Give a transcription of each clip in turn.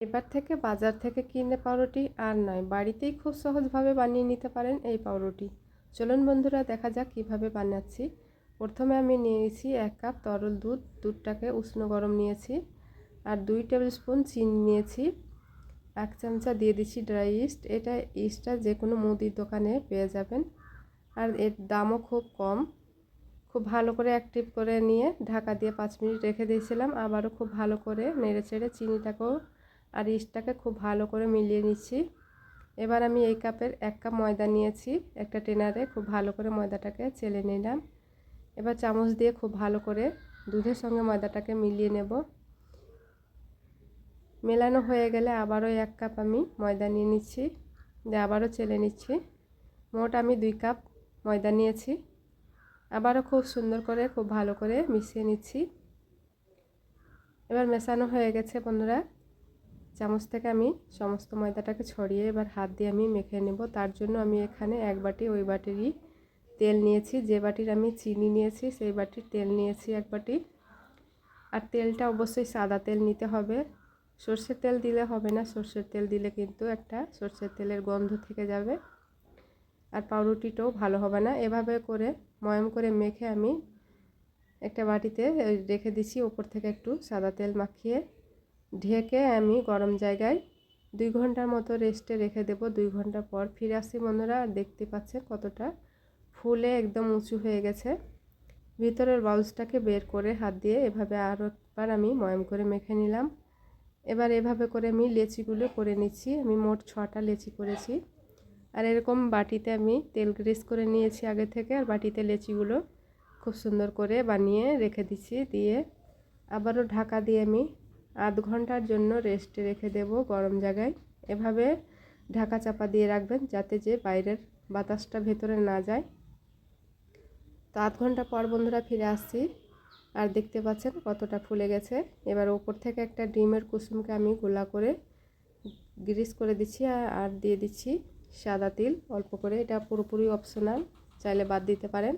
এবার থেকে বাজার থেকে কিনে পাউরুটি আর নয়, বাড়িতেই খুব সহজভাবে বানিয়ে নিতে পারেন এই পাউরুটি। চলুন বন্ধুরা, দেখা যাক কীভাবে বানাচ্ছি। প্রথমে আমি নিয়েছি এক কাপ তরল দুধ, দুধটাকে উষ্ণ গরম নিয়েছি আর দুই টেবিল স্পুন চিনি নিয়েছি। এক চামচা দিয়ে দিচ্ছি ড্রাই ইস্ট, এটা ইস্টটা যে কোনো মুদির দোকানে পেয়ে যাবেন। আর এর দামও খুব কম। খুব ভালো করে অ্যাক্টিভ করে নিয়ে ঢাকা দিয়ে পাঁচ মিনিট রেখে দিয়েছিলাম, আবারও খুব ভালো করে নেড়ে চেড়ে চিনিটাকেও আর ইস্টটাকে খুব ভালো করে মিলিয়ে নিচ্ছি। এবার আমি এই কাপের এক কাপ ময়দা নিয়েছি, একটা টেনারে খুব ভালো করে ময়দাটাকে চেলে নিলাম। এবার চামচ দিয়ে খুব ভালো করে দুধের সঙ্গে ময়দাটাকে মিলিয়ে নেব। মেলানো হয়ে গেলে আবারও এক কাপ আমি ময়দা নিয়ে নিচ্ছি, দিয়ে আবারও চেলে নিচ্ছি। মোট আমি দুই কাপ ময়দা নিয়েছি। আবারও খুব সুন্দর করে, খুব ভালো করে মিশিয়ে নিচ্ছি। এবার মেশানো হয়ে গেছে বন্ধুরা চামচ থেকে আমি সমস্ত ময়দাটাকে ছড়িয়ে এবার হাত দিয়ে আমি মেখে নেব। তার জন্য আমি এখানে এক বাটি ওই বাটিরই তেল নিয়েছি। যে বাটির আমি চিনি নিয়েছি, সেই বাটির তেল নিয়েছি এক বাটি। আর তেলটা অবশ্যই সাদা তেল নিতে হবে। সর্ষের তেল দিলে হবে না, সর্ষের তেল দিলে কিন্তু একটা সর্ষের তেলের গন্ধ থেকে যাবে। আর পাউরুটিটাও ভালো হবে না। এভাবে করে ময়ম করে মেখে আমি একটা বাটিতে রেখে দিচ্ছি ওপর থেকে একটু সাদা তেল মাখিয়ে। ঢেকে আমি গরম জায়গায় দুই ঘণ্টার মতো রেস্টে রেখে দেব। দুই ঘণ্টা পর ফিরে আসি বন্ধুরা দেখতে পাচ্ছেন কতটা ফুলে একদম উঁচু হয়ে গেছে। ভিতরের বাউলসটাকে বের করে হাত দিয়ে এভাবে আরও একবার আমি ময়ম করে মেখে নিলাম। এবার এভাবে করে আমি লেচিগুলো করে নিচ্ছি। আমি মোট ছটা লেচি করেছি। আর এরকম বাটিতে আমি তেল গ্রিস করে নিয়েছি আগে থেকে। আর বাটিতে লেচিগুলো খুব সুন্দর করে বানিয়ে রেখে দিচ্ছি। দিয়ে আবারও ঢাকা দিয়ে আমি আধ ঘণ্টার জন্য রেস্টে রেখে দেব গরম জায়গায়। এভাবে ঢাকা চাপা দিয়ে রাখবেন যাতে যে বাইরের বাতাসটা ভেতরে না যায়। তো আধ ঘণ্টা পর বন্ধুরা ফিরে আসছি। আর দেখতে পাচ্ছেন কতটা ফুলে গেছে। এবার ওপর থেকে একটা ডিমের কুসুমকে আমি গোলা করে গ্রিস করে দিচ্ছি আর দিয়ে দিচ্ছি সাদা তিল। অল্প করে। এটা পুরোপুরি অপশনাল চাইলে বাদ দিতে পারেন।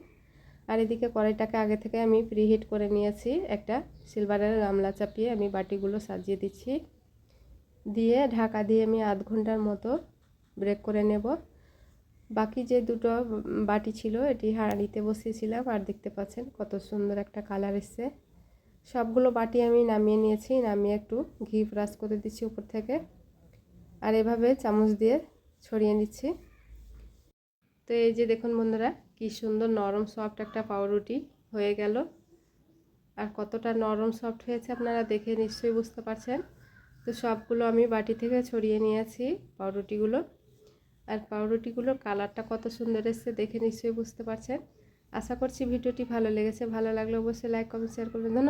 আর এদিকে কড়াইটাকে আগে থেকে আমি প্রিহিট করে নিয়েছি। একটা সিলভারের গামলা চাপিয়ে আমি বাটিগুলো সাজিয়ে দিচ্ছি। দিয়ে ঢাকা দিয়ে আমি আধ ঘণ্টার মতো ব্রেক করে নেব। বাকি যে দুটো বাটি ছিল, এটি হাঁড়িতে বসিয়েছিলাম আর দেখতে পাচ্ছেন কত সুন্দর একটা কালার এসছে। সবগুলো বাটি আমি নামিয়ে নিয়েছি, নামিয়ে একটু ঘি ব্রাশ করে দিচ্ছি উপর থেকে। আর এভাবে চামচ দিয়ে ছড়িয়ে নিচ্ছি। তো এই যে দেখুন বন্ধুরা কি সুন্দর নরম সফট একটা পাউরুটি হয়ে গেল। আর কতটা নরম সফট হয়েছে আপনারা দেখে নিশ্চয়ই বুঝতে পারছেন। তো সবগুলো আমি বাটি থেকে ছড়িয়ে নিয়েছি পাউরুটিগুলো। আর পাউরুটিগুলোর কালারটা কত সুন্দর এসছে দেখে নিশ্চয়ই বুঝতে পারছেন। আশা করছি ভিডিওটি ভালো লেগেছে। ভালো লাগলে অবশ্যই লাইক কমেন্ট শেয়ার করবেন। ধন্যবাদ।